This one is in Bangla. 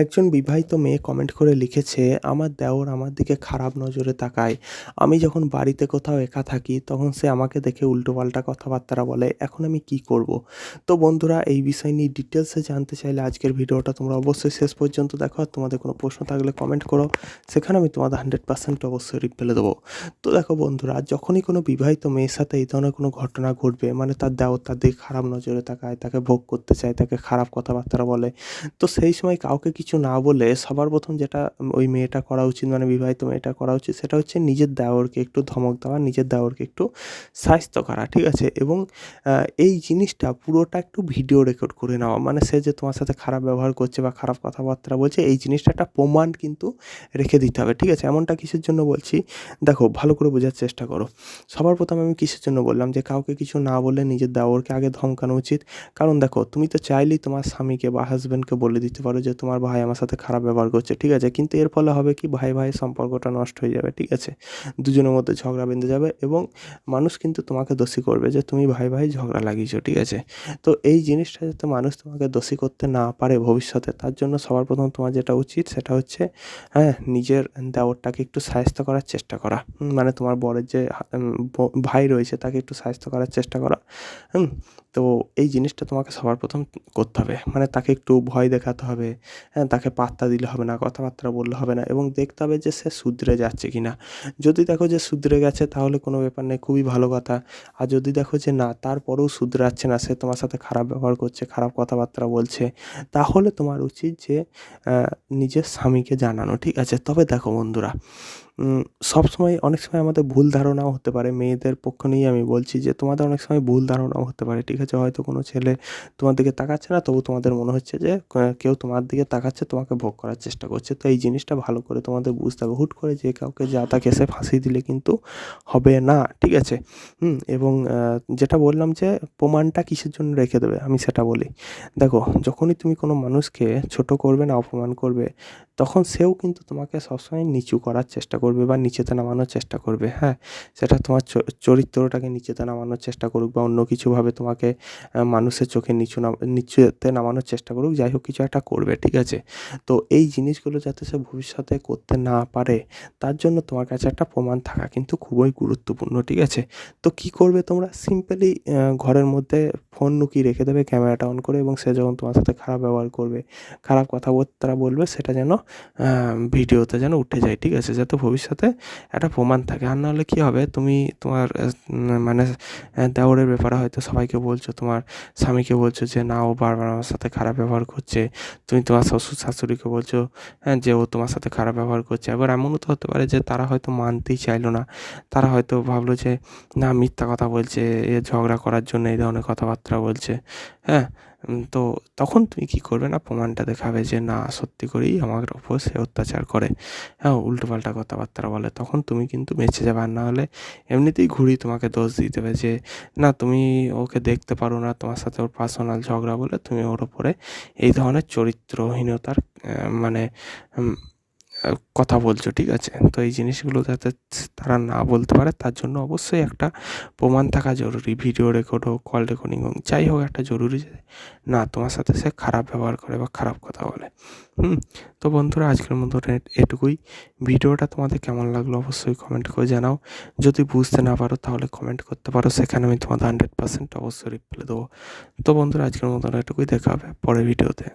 একজন বিবাহিত মেয়ে কমেন্ট করে লিখেছে, আমার দেওর আমার দিকে খারাপ নজরে তাকায়। আমি যখন বাড়িতে কোথাও একা থাকি, তখন সে আমাকে দেখে উল্টোপাল্টা কথাবার্তা বলে, এখন আমি কি করব? তো বন্ধুরা, এই বিষয় নিয়ে ডিটেলসে জানতে চাইলে আজকের ভিডিওটা তোমরা অবশ্যই শেষ পর্যন্ত দেখো। আর তোমাদের কোনো প্রশ্ন থাকলে কমেন্ট করো। সেখানে আমি তোমাদের হান্ড্রেড পার্সেন্ট অবশ্যই রিপ্লাই দেবো। তো দেখো বন্ধুরা, যখনই কোনো বিবাহিত মেয়ের সাথে এই ধরনের কোনো ঘটনা ঘটবে মানে তার দেওর তার দিকে খারাপ নজরে তাকায়, তাকে ভোগ করতে চায়, তাকে খারাপ কথাবার্তা বলে, তো সেই সময় কাউকে কিছু না বলে সবার প্রথম যেটা ওই মেয়েটা করা উচিত মানে বিবাহিত মেয়েটা করা উচিত, সেটা হচ্ছে নিজের দেওরকে একটু ধমক দেওয়া, নিজের দেওরকে একটু স্বাস্থ্য করা, ঠিক আছে? এবং এই জিনিসটা পুরোটা একটু ভিডিও রেকর্ড করে নেওয়া মানে সে যে তোমার সাথে খারাপ ব্যবহার করছে বা খারাপ কথাবার্তা বলছে, এই জিনিসটা একটা প্রমাণ কিন্তু রেখে দিতে হবে, ঠিক আছে? এমনটা কিসের জন্য বলছি? দেখো, ভালো করে বোঝার চেষ্টা করো। সবার প্রথম আমি কিসের জন্য বললাম? যে কাউকে কিছু না বলে নিজের দেওরকে আগে ধমকানো উচিত। কারণ দেখো, তুমি তো চাইলেই তোমার স্বামীকে বা হাজব্যান্ডকে বলে দিতে পারো যে তোমার ভাই আমার সাথে খারাপ ব্যবহার করছে, ঠিক আছে? কিন্তু এর ফলে হবে কি? ভাই ভাই সম্পর্কটা নষ্ট হয়ে যাবে, ঠিক আছে? দুজনের মধ্যে ঝগড়া বেঁধে যাবে এবং মানুষ কিন্তু তোমাকে দোষী করবে যে তুমি ভাই ভাই ঝগড়া লাগিয়েছো, ঠিক আছে? তো এই জিনিসটা যাতে মানুষ তোমাকে দোষী করতে না পারে ভবিষ্যতে, তার জন্য সবার প্রথম তোমার যেটা উচিত সেটা হচ্ছে হ্যাঁ নিজের দেওরটাকে একটু সাহায্য করার চেষ্টা করা। মানে তোমার বরের যে ভাই রয়েছে তাকে একটু সাহায্য করার চেষ্টা করা। হুম তো এই জিনিসটা তোমাকে সবার প্রথম করতে হবে। মানে তাকে একটু ভয় দেখাতে হবে হ্যাঁ তাকে পাত্তা দিলে হবে না, কথাবার্তা বললে হবে না এবং দেখতে হবে যে সে শুধরে যাচ্ছে কি না যদি দেখো যে শুধরে গেছে তাহলে কোনো ব্যাপার নেই, খুবই ভালো কথা। আর যদি দেখো যে না, তারপরেও শুধরাচ্ছে না, সে তোমার সাথে খারাপ ব্যবহার করছে, খারাপ কথাবার্তা বলছে, তাহলে তোমার উচিত যে নিজের স্বামীকে জানানো, ঠিক আছে? তবে দেখো বন্ধুরা সব সময় অনেক সময় আমাদের ভুল ধারণাও হতে পারে। মেয়েদের পক্ষ নিয়েই আমি বলছি যে তোমাদের অনেক সময় ভুল ধারণাও হতে পারে, ঠিক আছে হয়তো কোনো ছেলে তোমার দিকে তাকাচ্ছে না, তবু তোমাদের মনে হচ্ছে যে কেউ তোমার দিকে তাকাচ্ছে, তোমাকে ভোগ করার চেষ্টা করছে। তো এই জিনিসটা ভালো করে তোমাদের বুঝতে হবে। হুট করে যে কাউকে যা তা কেসে ফাঁসি দিলে কিন্তু হবে না, ঠিক আছে? হুম, এবং যেটা বললাম যে প্রমাণটা কিসের জন্য রেখে দেবে, আমি সেটা বলি। দেখো, যখনই তুমি কোনো মানুষকে ছোট করবে না, অপমান করবে, তখন সেও কিন্তু তোমাকে সবসময় নিচু করার চেষ্টা করবে বা নিচেতে নামানোর চেষ্টা করবে হ্যাঁ? সেটা তোমার চরিত্রটাকে নিচেতে নামানোর চেষ্টা করুক বা অন্য কিছুভাবে তোমাকে মানুষের চোখে নিচু নাম, নিচুতে নামানোর চেষ্টা করুক, যাই হোক কিছু একটা করবে, ঠিক আছে? তো এই জিনিসগুলো যাতে সে ভবিষ্যতে করতে না পারে, তার জন্য তোমার কাছে একটা প্রমাণ থাকা কিন্তু খুবই গুরুত্বপূর্ণ, ঠিক আছে? তো কি করবে তোমরা? সিম্পলি ঘরের মধ্যে ফোন লুকিয়ে রেখে দেবে ক্যামেরাটা অন করে এবং সে যখন তোমার সাথে খারাপ ব্যবহার করবে, খারাপ কথাবার্তা বলবে, সেটা যেন ভিডিওতে যেন উঠে যায়, ঠিক আছে? যাতে ভবিষ্যতে একটা প্রমাণ থাকে। আর নাহলে কী হবে? তুমি তোমার মানে দেওরের ব্যাপারে হয়তো সবাইকে বলছো, তোমার স্বামীকে বলছো যে, না, ও বারবার আমার সাথে খারাপ ব্যবহার করছে। তুমি তোমার শ্বশুর, শাশুড়িকে বলছো হ্যাঁ যে, ও তোমার সাথে খারাপ ব্যবহার করছে। এবার এমনও তো হতে পারে যে, তারা হয়তো মানতেই চাইলো না। তারা হয়তো ভাবলো যে, না, মিথ্যা কথা বলছে, এ ঝগড়া করার জন্য এই ধরনের কথাবার্তা বলছে হ্যাঁ তো তখন তুমি কী করবে না প্রমাণটা দেখাবে যে না, সত্যি করেই আমার ওপর সে অত্যাচার করে? হ্যাঁ উল্টোপাল্টা কথাবার্তা বলে, তখন তুমি কিন্তু বেঁচে যাবে আর না হলে এমনিতেই ঘুরি তোমাকে দোষ দিতে হবে যে, না, তুমি ওকে দেখতে পারো না, তোমার সাথে ওর পার্সোনাল ঝগড়া বলে তুমি ওর ওপরে এই ধরনের চরিত্রহীনতার মানে কথা বলছো, ঠিক আছে? তো এই জিনিসগুলো যাতে তারা না বলতে পারে, তার জন্য অবশ্যই একটা প্রমাণ থাকা জরুরি। ভিডিও রেকর্ড হোক, কল রেকর্ডিং হোক, যাই হোক একটা জরুরি না, তোমার সাথে সে খারাপ ব্যবহার করে বা খারাপ কথা বলে। হুম? তো বন্ধুরা, আজকের মতো এটুকুই। ভিডিওটা তোমাদের কেমন লাগল অবশ্যই কমেন্ট করে জানাও। যদি বুঝতে না পারো, তাহলে কমেন্ট করতে পারো। সেখানে আমি তোমাদের হান্ড্রেড পার্সেন্ট অবশ্যই রিপ্লাই দেবো। তো বন্ধুরা, আজকের মতো এটুকুই। দেখা হবে পরের ভিডিওতে।